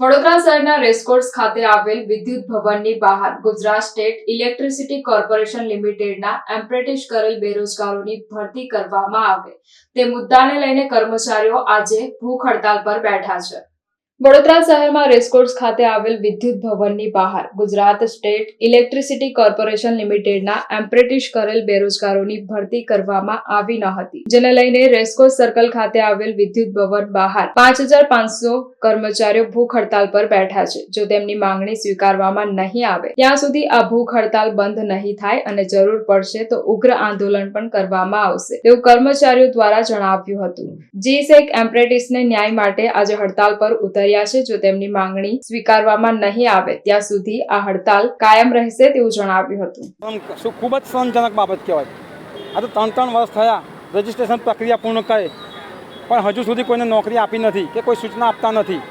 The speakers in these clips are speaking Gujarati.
વડોદરા શહેરના રેસકોર્સ ખાતે આવેલ વિદ્યુત ભવનની બહાર ગુજરાત સ્ટેટ ઇલેક્ટ્રિસિટી કોર્પોરેશન લિમિટેડના એમ્પ્રેટિશ કરેલ બેરોજગારોની ભરતી કરવામાં આવે. તે મુદ્દાને લઈને કર્મચારીઓ આજે ભૂખ હડતાલ પર બેઠા છે. વડોદરા શહેરમાં રેસકોર્સ ખાતે આવેલ વિદ્યુત ભવનની બહાર ગુજરાત સ્ટેટ ઇલેક્ટ્રિસિટી કોર્પોરેશન લિમિટેડના એમ્પ્રેટિશ કરેલ બેરોજગારોની ભરતી કરવામાં આવી ન હતી, જેને લઈને રેસકોર્સ સર્કલ ખાતે આવેલ વિદ્યુત ભવન બહાર પાંચ હજાર પાંચસો કર્મચારીઓ ભૂખ હડતાલ પર બેઠા છે, જો તેમની માંગણી સ્વીકારવામાં નહીં આવે. ત્યાં સુધી આ ભૂખ હડતાલ બંધ નહીં થાય અને જરૂર પડશે તો ઉગ્ર આંદોલન પણ કરવામાં આવશે તેવું કર્મચારીઓ દ્વારા જણાવ્યું હતું. જી સેક એમ્પ્રેટિસને ન્યાય માટે આજે હડતાલ પર ઉતર્યા છે, જો તેમની માંગણી સ્વીકારવામાં નહીં આવે, ત્યાં સુધી આ હડતાલ કાયમ રહેશે તેવું જણાવ્યું હતું. ખૂબ જ શરમજનક બાબત કહેવાય. આ તો ત્રણ ત્રણ વર્ષ થયા, રજિસ્ટ્રેશન પ્રક્રિયા પૂર્ણ કરે, પણ હજુ સુધી કોઈને નોકરી આપી નથી કે કોઈ સૂચના આપતા નથી.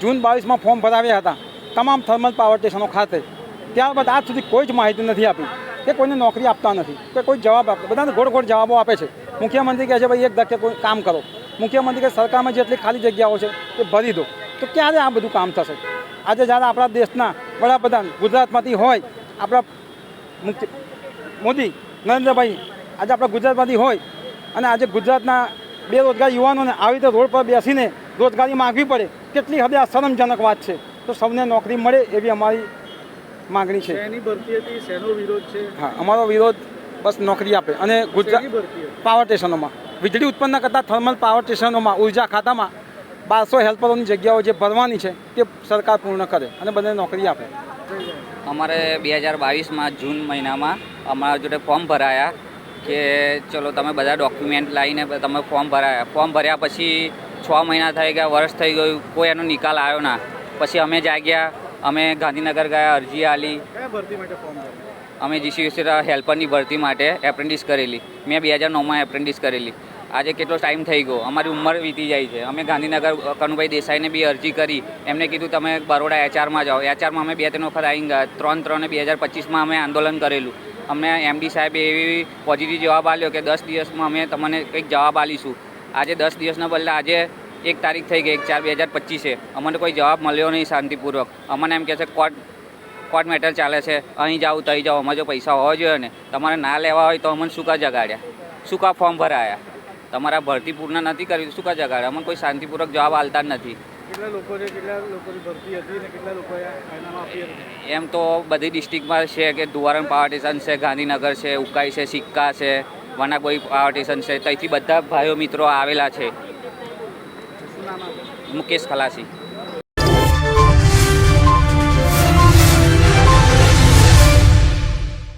જૂન બાવીસમાં ફોર્મ ભરાવ્યા હતા, તમામ થર્મલ પાવર સ્ટેશનો ખાતે. ત્યારબાદ આજ સુધી કોઈ જ માહિતી નથી આપી કે કોઈને નોકરી આપતા નથી, કે કોઈ જવાબ આપતા બધાને ગોળ ગોળ જવાબો આપે છે. મુખ્યમંત્રી કહે છે, ભાઈ, એક ધક્કે કોઈ કામ કરો. મુખ્યમંત્રી કે સરકારમાં જેટલી ખાલી જગ્યાઓ છે એ ભરી દો. તો ક્યારે આ બધું કામ થશે? આજે જ્યારે આપણા દેશના વડાપ્રધાન ગુજરાતમાંથી હોય આપણા મુખ્ય મોદી નરેન્દ્રભાઈ આજે આપણા ગુજરાતમાંથી હોય અને આજે ગુજરાતના બેરોજગાર યુવાનોને આવી રીતે રોડ પર બેસીને રોજગારી માગવી પડે કેટલી હદે આ શરમજનક વાત છે. તો સૌને નોકરી મળે એવી અમારી માગણી છે. શેની ભરતી હતી? શેનો વિરોધ છે? હા અમારો વિરોધ બસ નોકરી આપે અને ગુજરાત પાવર સ્ટેશનોમાં. વીજળી ઉત્પન્ન કરતા થર્મલ પાવર સ્ટેશનોમાં, ઊર્જા ખાતામાં બારસો હેલ્પરોની જગ્યાઓ જે ભરવાની છે તે સરકાર પૂર્ણ કરે અને બધાને નોકરી આપે. અમારે બે હજાર બાવીસમાં જૂન મહિનામાં અમારા જોડે ફોર્મ ભરાયા કે ચલો તમે બધા ડોક્યુમેન્ટ લાવીને તમે ફોર્મ ભરાયા. ફોર્મ ભર્યા પછી છ મહિના થઈ ગયા, વર્ષ થઈ ગયું, કોઈ એનો નિકાલ આવ્યો ના. પછી અમે જાગ્યા અમે ગાંધીનગર ગયા, અરજી આલી. અમે જીસીયુસી હેલ્પરની ભરતી માટે એપ્રેન્ટિસ કરેલી. મેં બે હજાર નવમાં એપ્રેન્ટિસ કરેલી. આજે કેટલો ટાઈમ થઈ ગયો? અમારી ઉંમર વીતી જાય છે. અમે ગાંધીનગર કનુભાઈ દેસાઈને બી અરજી કરી. એમને કીધું, તમે બરોડા એચઆરમાં જાઓ. એચઆરમાં અમે બે ત્રણ વખત આવી ગયા. ત્રણ ત્રણ બે હજાર પચીસમાં અમે આંદોલન કરેલું. અમને એમડી સાહેબે એવી પોઝિટિવ જવાબ આપ્યો કે, દસ દિવસમાં અમે તમને કંઈક જવાબ આપીશું. આજે દસ દિવસના બદલે આજે એક તારીખ થઈ ગઈ, એક ચાર બે હજાર પચીસે. અમને કોઈ જવાબ મળ્યો નહીં શાંતિપૂર્વક. અમને એમ કહે છે, કોર્ટ કોર્ટ મેટર ચાલે છે. અહીં જાઓ તહીં જાઓ અમારે જો પૈસા હોવા જોઈએ ને તમારે ના લેવા હોય તો અમને શું કા જગાડ્યા. શું કા ફોર્મ ભરાયા. તમારા ભરતી પૂર્ણ નથી કરવી તો શું કા જગાડ્યા. અમને કોઈ શાંતિપૂર્વક જવાબ આલતા જ નથી. એમ તો બધી ડિસ્ટ્રિક્ટમાં છે કે દુવારણ પાવર સ્ટેશન છે ગાંધીનગર છે ઉકાઈ છે સિક્કા છે વનાગોઈ પાવર સ્ટેશન છે. ત્યાંથી બધા ભાઈઓ મિત્રો આવેલા છે. મુકેશ ખલાસી.